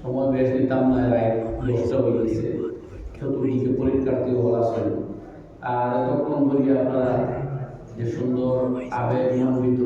সময় বেশ নিতাম না রায় নষ্ট হয়ে গেছে চতুর্দিকে পরীক্ষার্থী হওয়া কম করিয়া আপনারা যে সুন্দর আবেগ মনোবিত